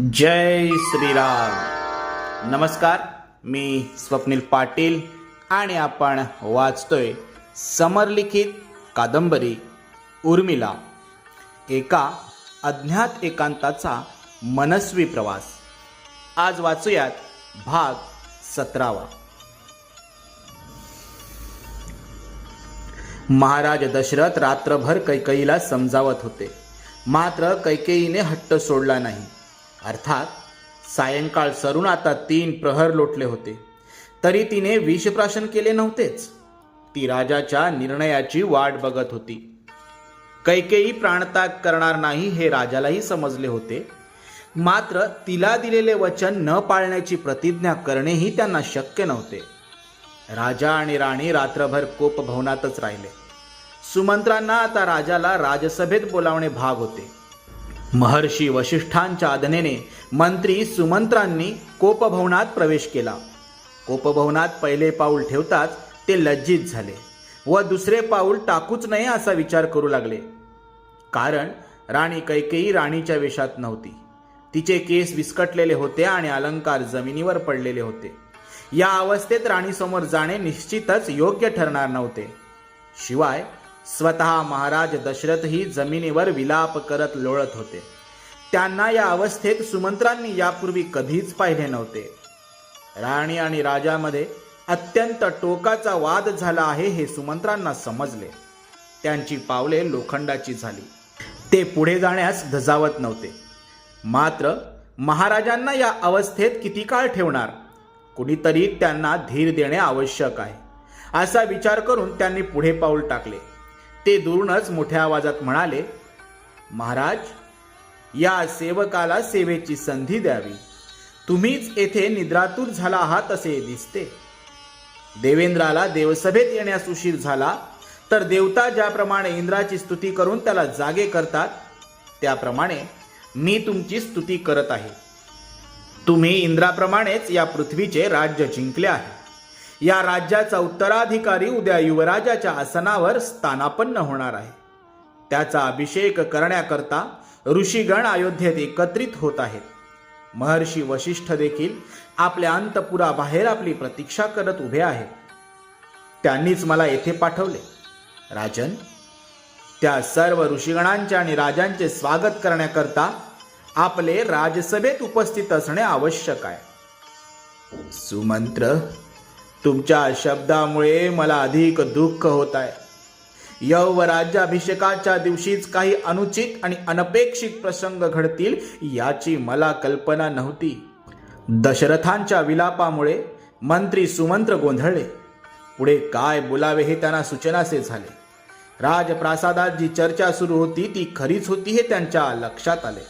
जय श्रीराम. नमस्कार मी स्वप्नील पाटील आणि आपण वाचतोय समरलिखित कादंबरी उर्मिला. एका अज्ञात एकांताचा मनस्वी प्रवास. आज वाचूयात भाग सतरावा. महाराज दशरथ रात्रभर कैकेयीला समजावत होते. मात्र कैकेयीने हट्ट सोडला नाही. अर्थात सायंकाळ सरून आता तीन प्रहर लोटले होते. तरी तिने विषप्राशन केले नव्हतेच. ती राजाच्या निर्णयाची वाट बघत होती. कैकेयी प्राणत्याग करणार नाही हे राजालाही समजले होते. मात्र तिला दिलेले वचन न पाळण्याची प्रतिज्ञा करणेही त्यांना शक्य नव्हते. राजा आणि राणी रात्रभर कोपभवनातच राहिले. सुमंत्रांना आता राजाला राजसभेत बोलावणे भाग होते. महर्षी वशिष्ठांच्या आज्ञेने मंत्री सुमंत्रांनी कोपभवनात प्रवेश केला. कोपभवनात पहिले पाऊल ठेवताच ते लज्जित झाले व दुसरे पाऊल टाकूच नये असा विचार करू लागले. कारण राणी कैकेयी राणीच्या वेशात नव्हती. तिचे केस विस्कटलेले होते आणि अलंकार जमिनीवर पडलेले होते. या अवस्थेत राणीसमोर जाणे निश्चितच योग्य ठरणार नव्हते. शिवाय स्वतः महाराज दशरथही जमिनीवर विलाप करत लोळत होते. त्यांना या अवस्थेत सुमंत्रांनी यापूर्वी कधीच पाहिले नव्हते. राणी आणि राजामध्ये अत्यंत टोकाचा वाद झाला आहे हे सुमंत्रांना समजले. त्यांची पावले लोखंडाची झाली. ते पुढे जाण्यास धजावत नव्हते. मात्र महाराजांना या अवस्थेत किती काळ ठेवणार? कुणीतरी त्यांना धीर देणे आवश्यक आहे. असा विचार करून त्यांनी पुढे पाऊल टाकले. ते दुरूनच मोठ्या आवाजात म्हणाले महाराज या सेवकाला सेवेची संधी द्यावी. तुम्हीच येथे निद्रातूर झाला आहात असे दिसते. देवेंद्राला देवसभेत येण्यास उशीर झाला तर देवता ज्याप्रमाणे इंद्राची स्तुती करून त्याला जागे करतात त्याप्रमाणे मी तुमची स्तुती करत आहे. तुम्ही इंद्राप्रमाणेच या पृथ्वीचे राज्य जिंकले आहे. या राज्याचा उत्तराधिकारी उद्या युवराजाच्या आसनावर स्थानापन्न होणार आहे. त्याचा अभिषेक करण्याकरता ऋषीगण अयोध्येत एकत्रित होत आहेत. महर्षी वशिष्ठ देखील आपल्या अंतपुराबाहेर आपली प्रतीक्षा करत उभे आहेत. त्यांनीच मला येथे पाठवले. राजन त्या सर्व ऋषीगणांचे आणि राजांचे स्वागत करण्याकरता आपले राजसभेत उपस्थित असणे आवश्यक आहे. सुमंत्र तुमच्या शब्दामुळे मला अधिक दुःख होत आहे. यव राज्याभिषेकाच्या दिवशीच काही अनुचित आणि अनपेक्षित प्रसंग घडतील याची मला कल्पना नव्हती. दशरथांच्या विलापामुळे मंत्री सुमंत्र गोंधळले. पुढे काय बोलावे हे त्यांना सूचनासे झाले. राजप्रासादात जी चर्चा सुरू होती ती खरीच होती हे त्यांच्या लक्षात आले.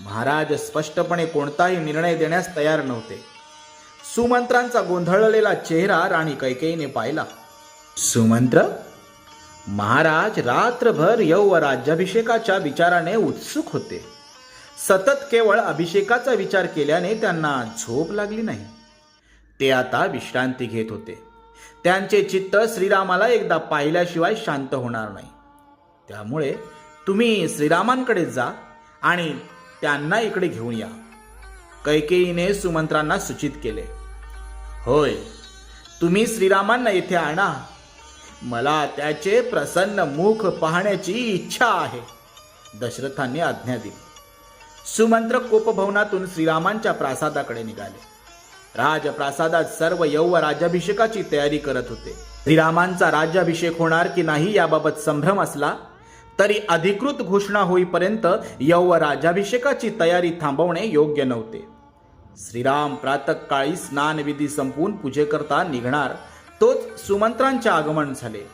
महाराज स्पष्टपणे कोणताही निर्णय देण्यास तयार नव्हते. सुमंत्रांचा गोंधळलेला चेहरा राणी कैकेयीने पाहिला. सुमंत्र महाराज रात्रभर यौ राज्याभिषेकाच्या विचाराने उत्सुक होते. सतत केवळ अभिषेकाचा विचार केल्याने त्यांना झोप लागली नाही. ते आता विश्रांती घेत होते. त्यांचे चित्त श्रीरामाला एकदा पाहिल्याशिवाय शांत होणार नाही. त्यामुळे तुम्ही श्रीरामांकडे जा आणि त्यांना इकडे घेऊन या. कैकेयीने सुमंत्रांना सूचित केले. होय तुम्ही श्रीरामांना येथे आणा. मला त्याचे प्रसन्न मुख पाहण्याची इच्छा आहे दशरथांनी आज्ञा दिली. सुमंत्र कोपभवनातून श्रीरामांच्या प्रासादाकडे निघाले. राजप्रासादात सर्व यौव राज्याभिषेकाची तयारी करत होते. श्रीरामांचा राज्याभिषेक होणार की नाही याबाबत संभ्रम असला तरी अधिकृत घोषणा होईपर्यंत यौव राज्याभिषेकाची तयारी थांबवणे योग्य नव्हते. श्रीराम प्रातकाळी स्नानविधी संपवून पूजेकरता निघणार. तोच सुमंत्रांचे आगमन झाले.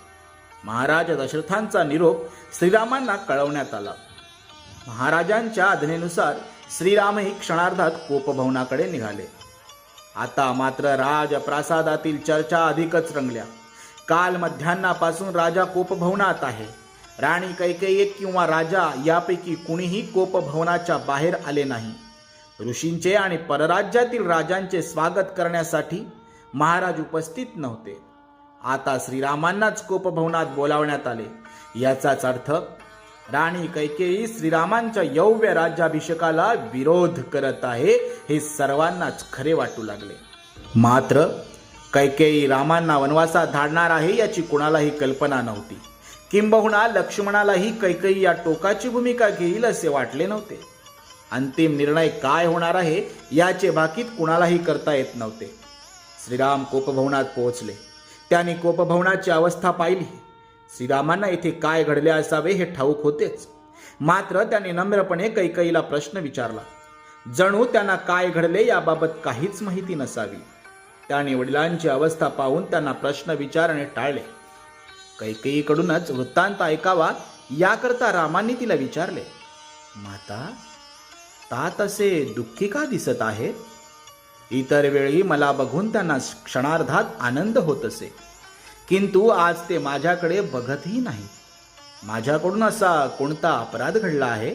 महाराज दशरथांचा निरोप श्रीरामांना कळवण्यात आला. महाराजांच्या आज्ञेनुसार श्रीरामही क्षणार्धात कोपभवनाकडे निघाले. आता मात्र राजप्रासादातील चर्चा अधिकच रंगल्या. काल मध्यान्नापासून राजा कोपभवनात आहे. राणी कैकेयी किंवा राजा यापैकी कुणीही कोपभवनाच्या बाहेर आले नाही. ऋषींचे आणि परराज्यातील राजांचे स्वागत करण्यासाठी महाराज उपस्थित नव्हते. आता श्रीरामांनाच कोपभवनात बोलावण्यात आले. याचाच अर्थ राणी कैकेयी श्रीरामांच्या यौव्य राज्याभिषेकाला विरोध करत आहे हे सर्वांनाच खरे वाटू लागले. मात्र कैकेयी रामांना वनवासात धाडणार आहे याची कुणालाही कल्पना नव्हती. किंबहुना लक्ष्मणालाही कैकेयी या टोकाची भूमिका घेईल असे वाटले नव्हते. अंतिम निर्णय काय होणार आहे याचे भाकीत कुणालाही करता येत नव्हते. श्रीराम कोपभवनात पोहोचले. त्यांनी कोपभवनाची अवस्था पाहिली. श्रीरामांना येथे काय घडले असावे हे ठाऊक होतेच. मात्र त्याने नम्रपणे कैकईला प्रश्न विचारला. जणू त्यांना काय घडले याबाबत काहीच माहिती नसावी. त्याने वडिलांची अवस्था पाहून त्यांना प्रश्न विचारणे टाळले. कैकेयीकडूनच वृत्तांत ऐकावा याकरता रामांनी तिला विचारले माता आता तसे दुःखी का दिसत आहेत इतर वेळी मला बघून त्यांना क्षणार्धात आनंद होत असे. किंतु आज ते माझ्याकडे बघतही नाही माझ्याकडून असा कोणता अपराध घडला आहे?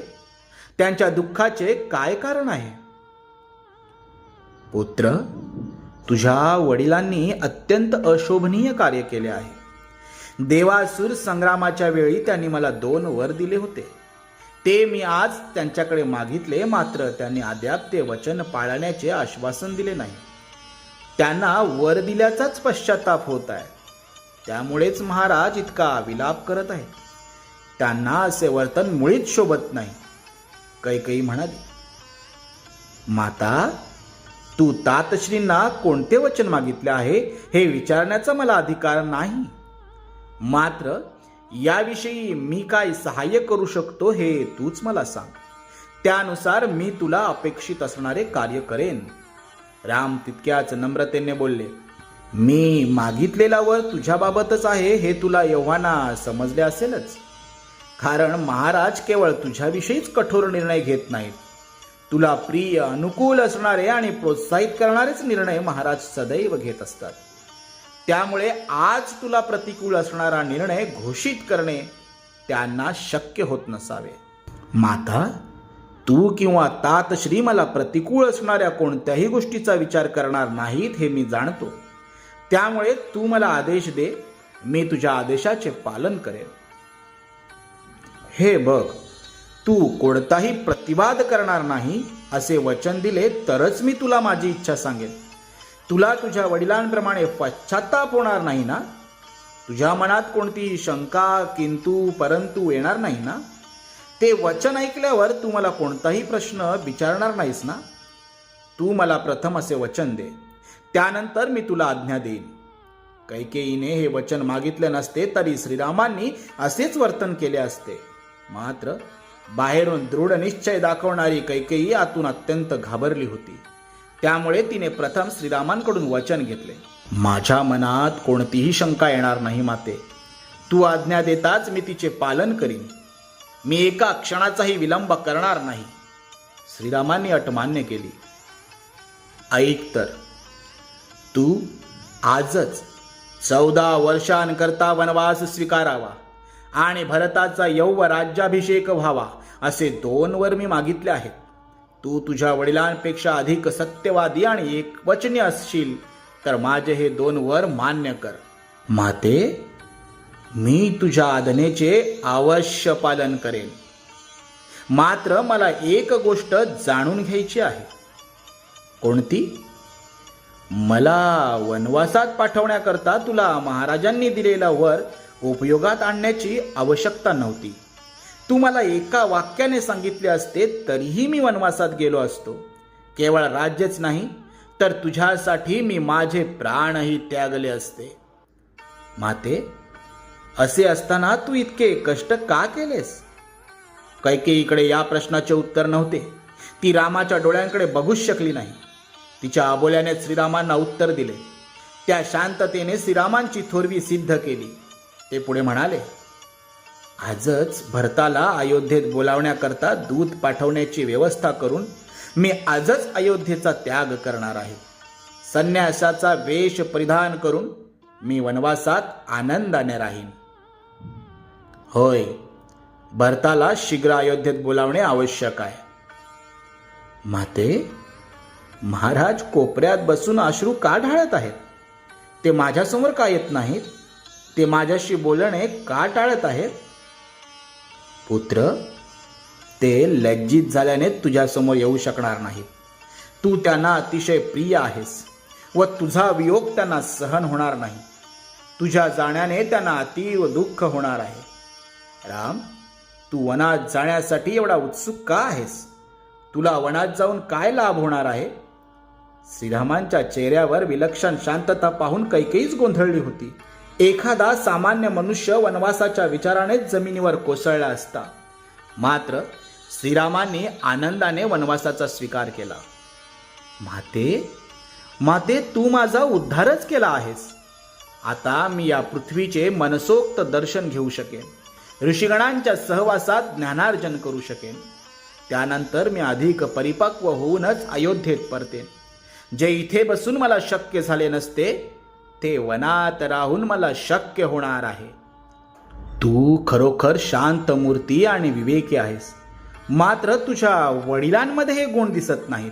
त्यांच्या दुःखाचे काय कारण आहे? पुत्र तुझ्या वडिलांनी अत्यंत अशोभनीय कार्य केले आहे. देवासूर संग्रामाच्या वेळी त्यांनी मला दोन वर दिले होते. ते मी आज त्यांच्याकडे मागितले मात्र त्यांनी अद्याप ते वचन पाळण्याचे आश्वासन दिले नाही. त्यांना वर दिल्याचाच पश्चाताप होत आहे. त्यामुळेच महाराज इतका विलाप करत आहे त्यांना असे वर्तन मुळीच शोभत नाही. कैकई म्हणाली माता तू तातश्रींना कोणते वचन मागितले आहे हे विचारण्याचा मला अधिकार नाही. मात्र याविषयी मी काय सहाय्य करू शकतो हे तूच मला सांग. त्यानुसार मी तुला अपेक्षित असणारे कार्य करेन. राम तितक्याच नम्रतेने बोलले मी मागितलेला वर तुझ्याबाबतच आहे हे तुला एव्हाना समजले असेलच. कारण महाराज केवळ तुझ्याविषयीच कठोर निर्णय घेत नाहीत. तुला प्रिय अनुकूल असणारे आणि प्रोत्साहित करणारेच निर्णय महाराज सदैव घेत असतात. त्यामुळे आज तुला प्रतिकूल असणारा निर्णय घोषित करणे त्यांना शक्य होत नसावे. माता तू किंवा तात श्री मला प्रतिकूल असणाऱ्या कोणत्याही गोष्टीचा विचार करणार नाहीत हे मी जाणतो. त्यामुळे तू मला आदेश दे मी तुझ्या आदेशाचे पालन करेन. हे बघ तू कोणताही प्रतिवाद करणार नाही असे वचन दिले तरच मी तुला माझी इच्छा सांगेन. तुला तुझ्या वडिलांप्रमाणे पश्चाताप होणार नाही ना? तुझ्या मनात कोणती शंका किंतू परंतु येणार नाही ना? ते वचन ऐकल्यावर तू मला कोणताही प्रश्न विचारणार नाहीस ना? तू मला प्रथम असे वचन दे. त्यानंतर मी तुला आज्ञा देईन. कैकेयीने हे वचन मागितले नसते तरी श्रीरामांनी असेच वर्तन केले असते. मात्र बाहेरून दृढ निश्चय दाखवणारी कैकेयी आतून अत्यंत घाबरली होती. त्यामुळे तिने प्रथम श्रीरामांकडून वचन घेतले. माझ्या मनात कोणतीही शंका येणार नाही माते. तू आज्ञा देताच मी तिचे पालन करीन. मी एका क्षणाचाही विलंब करणार नाही. श्रीरामांनी अट मान्य केली. ऐक तर तू आजच चौदा वर्षांकरता वनवास स्वीकारावा आणि भरताचा यौव राज्याभिषेक व्हावा असे दोन वर मी मागितले आहेत. तू तुझ्या वडिलांपेक्षा अधिक सत्यवादी आणि एकवचनी असशील तर माझे हे दोन वर मान्य कर. माते मी तुझ्या आदनेचे अवश्य पालन करेन. मात्र मला एक गोष्ट जाणून घ्यायची आहे. कोणती? मला वनवासात पाठवण्याकरता तुला महाराजांनी दिलेला वर उपयोगात आणण्याची आवश्यकता नव्हती. तू मला एका वाक्याने सांगितले असते तरीही मी वनवासात गेलो असतो. केवळ राज्यच नाही तर तुझ्यासाठी मी माझे प्राणही त्यागले असते. माते असे असताना तू इतके कष्ट का केलेस? कैकेईकडे या प्रश्नाचे उत्तर नव्हते. ती रामाच्या डोळ्यांकडे बघूच शकली नाही. तिच्या अबोल्याने श्रीरामांना उत्तर दिले. त्या शांततेने श्रीरामांची थोरवी सिद्ध केली. ते पुढे म्हणाले आजच भरताला अयोध्येत बोलावण्याकरता दूत पाठवण्याची व्यवस्था करून मी आजच अयोध्येचा त्याग करणार आहे. संन्यासाचा वेश परिधान करून मी वनवासात आनंदाने राहीन. होय भरताला शीघ्र अयोध्येत बोलावणे आवश्यक आहे. माते महाराज कोपऱ्यात बसून अश्रू का ढाळत आहेत? ते माझ्यासमोर का येत नाहीत? ते माझ्याशी बोलणे का टाळत आहेत? पुत्र ते लज्जित झाल्याने तुझ्यासमोर येऊ शकणार नाहीत तू त्यांना अतिशय प्रिय आहेस व तुझा वियोग त्यांना सहन होणार नाही. तुझ्या जाण्याने त्यांना अतीव दुःख होणार आहे. राम तू वनात जाण्यासाठी एवढा उत्सुक का आहेस? तुला वनात जाऊन काय लाभ होणार आहे? श्रीरामांच्या चेहऱ्यावर विलक्षण शांतता पाहून कैकेहीच गोंधळली होती. एखादा सामान्य मनुष्य वनवासाच्या विचारानेच जमिनीवर कोसळला असता. मात्र श्रीरामांनी आनंदाने वनवासाचा स्वीकार केला. माते माते तू माझा उद्धारच केला आहेस. आता मी या पृथ्वीचे मनसोक्त दर्शन घेऊ शकेन. ऋषिगणांच्या सहवासात ज्ञानार्जन करू शकेन. त्यानंतर मी अधिक परिपक्व होऊनच अयोध्येत परतेन. जे इथे बसून मला शक्य झाले नसते ते वनात राहून मला शक्य होणार आहे. तू खरोखर शांत मूर्ती आणि विवेकी आहेस. मात्र तुझ्या वडिलांमध्ये हे गुण दिसत नाहीत.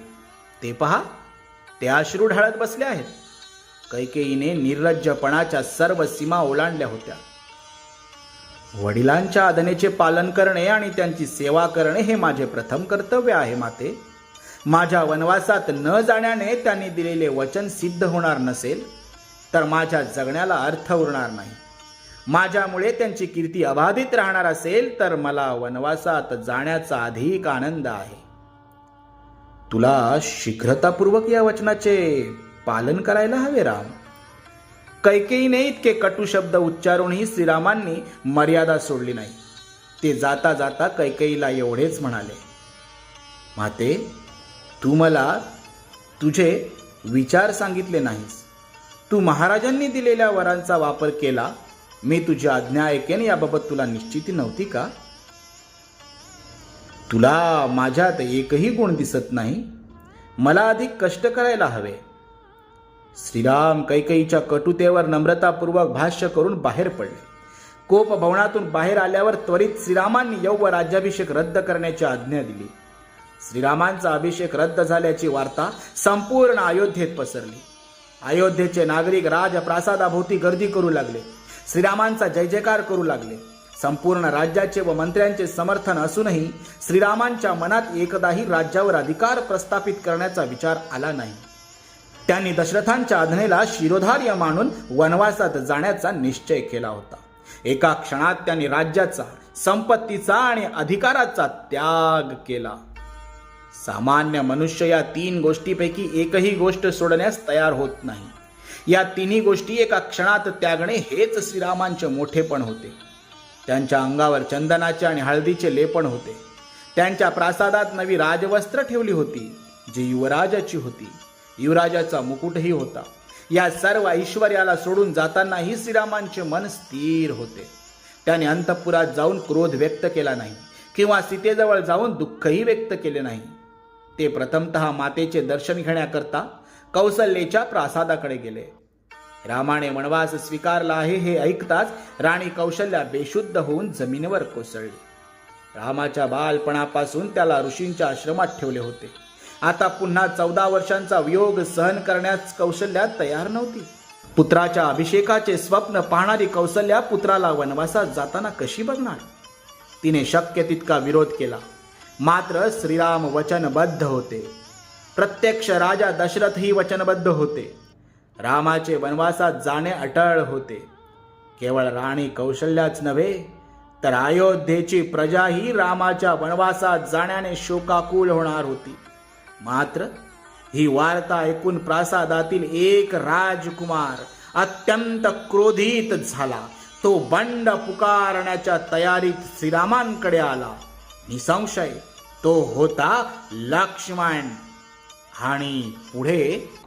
ते पहा ते अश्रू ढाळत बसले आहेत. कैकेयीने निर्लज्जपणाच्या सर्व सीमा ओलांडल्या होत्या. वडिलांच्या आदनेचे पालन करणे आणि त्यांची सेवा करणे हे माझे प्रथम कर्तव्य आहे माते. माझ्या वनवासात न जाण्याने त्यांनी दिलेले वचन सिद्ध होणार नसेल तर माझ्या जगण्याला अर्थ उरणार नाही. माझ्यामुळे त्यांची कीर्ती अबाधित राहणार असेल तर मला वनवासात जाण्याचा अधिक आनंद आहे. तुला शीघ्रतापूर्वक या वचनाचे पालन करायला हवे राम. कैकेयीने इतके कटू शब्द उच्चारूनही श्रीरामांनी मर्यादा सोडली नाही. ते जाता जाता कैकेयीला एवढेच म्हणाले माते तू मला तुझे विचार सांगितले नाहीस. तू महाराजांनी दिलेल्या वरांचा वापर केला मी तुझी आज्ञा ऐकेन याबाबत तुला निश्चिती नव्हती का? तुला माझ्यात एकही गुण दिसत नाही. मला अधिक कष्ट करायला हवे. श्रीराम कैकईच्या कटुतेवर नम्रतापूर्वक भाष्य करून बाहेर पडले. कोप भवनातून बाहेर आल्यावर त्वरित श्रीरामांनी यौव राज्याभिषेक रद्द करण्याची आज्ञा दिली. श्रीरामांचा अभिषेक रद्द झाल्याची वार्ता संपूर्ण अयोध्येत पसरली. अयोध्येचे नागरिक राजप्रासादाभोवती गर्दी करू लागले. श्रीरामांचा जय जयकार करू लागले. संपूर्ण राज्याचे व मंत्र्यांचे समर्थन असूनही श्रीरामांच्या मनात एकदाही राज्यावर अधिकार प्रस्थापित करण्याचा विचार आला नाही. त्यांनी दशरथांच्या आज्ञेला शिरोधार्य मानून वनवासात जाण्याचा निश्चय केला होता. एका क्षणात त्यांनी राज्याचा संपत्तीचा आणि अधिकाराचा त्याग केला. सामान्य मनुष्य या तीन गोष्टीपैकी एकही गोष्ट सोडण्यास तयार होत नाही. या तिन्ही गोष्टी एका क्षणात त्यागणे हेच श्रीरामांचे मोठेपण होते. त्यांच्या अंगावर चंदनाचे आणि हळदीचे लेपण होते. त्यांच्या प्रासादात नवी राजवस्त्र ठेवली होती जी युवराजाची होती. युवराजाचा मुकुटही होता. या सर्व ऐश्वर्याला सोडून जातानाही श्रीरामांचे मन स्थिर होते. त्याने अंतपुरात जाऊन क्रोध व्यक्त केला नाही किंवा सीतेजवळ जाऊन दुःखही व्यक्त केले नाही. ते प्रथमतः मातेचे दर्शन घेण्याकरता कौसल्येच्या प्रासादाकडे गेले. रामाने वनवास स्वीकारला आहे हे ऐकताच राणी कौशल्या बेशुद्ध होऊन जमिनीवर कोसळली. रामाच्या बालपणापासून त्याला ऋषींच्या आश्रमात ठेवले होते. आता पुन्हा चौदा वर्षांचा वियोग सहन करण्यास कौशल्या तयार नव्हती. पुत्राच्या अभिषेकाचे स्वप्न पाहणारी कौशल्या पुत्राला वनवासात जाताना कशी बघणार? तिने शक्य तितका विरोध केला. मात्र श्रीराम वचनबद्ध होते. प्रत्यक्ष राजा दशरथही वचनबद्ध होते. रामाचे वनवासात जाणे अटळ होते. केवळ राणी कौशल्याच नव्हे तर अयोध्येची प्रजाही रामाच्या वनवासात जाण्याने शोकाकुल होणार होती. मात्र ही वार्ता ऐकून प्रासादातील एक राजकुमार अत्यंत क्रोधित झाला. तो बंड पुकारण्याच्या तयारीत श्रीरामांकडे आला. निसंशय तो होता लक्ष्मण. आणि पुढे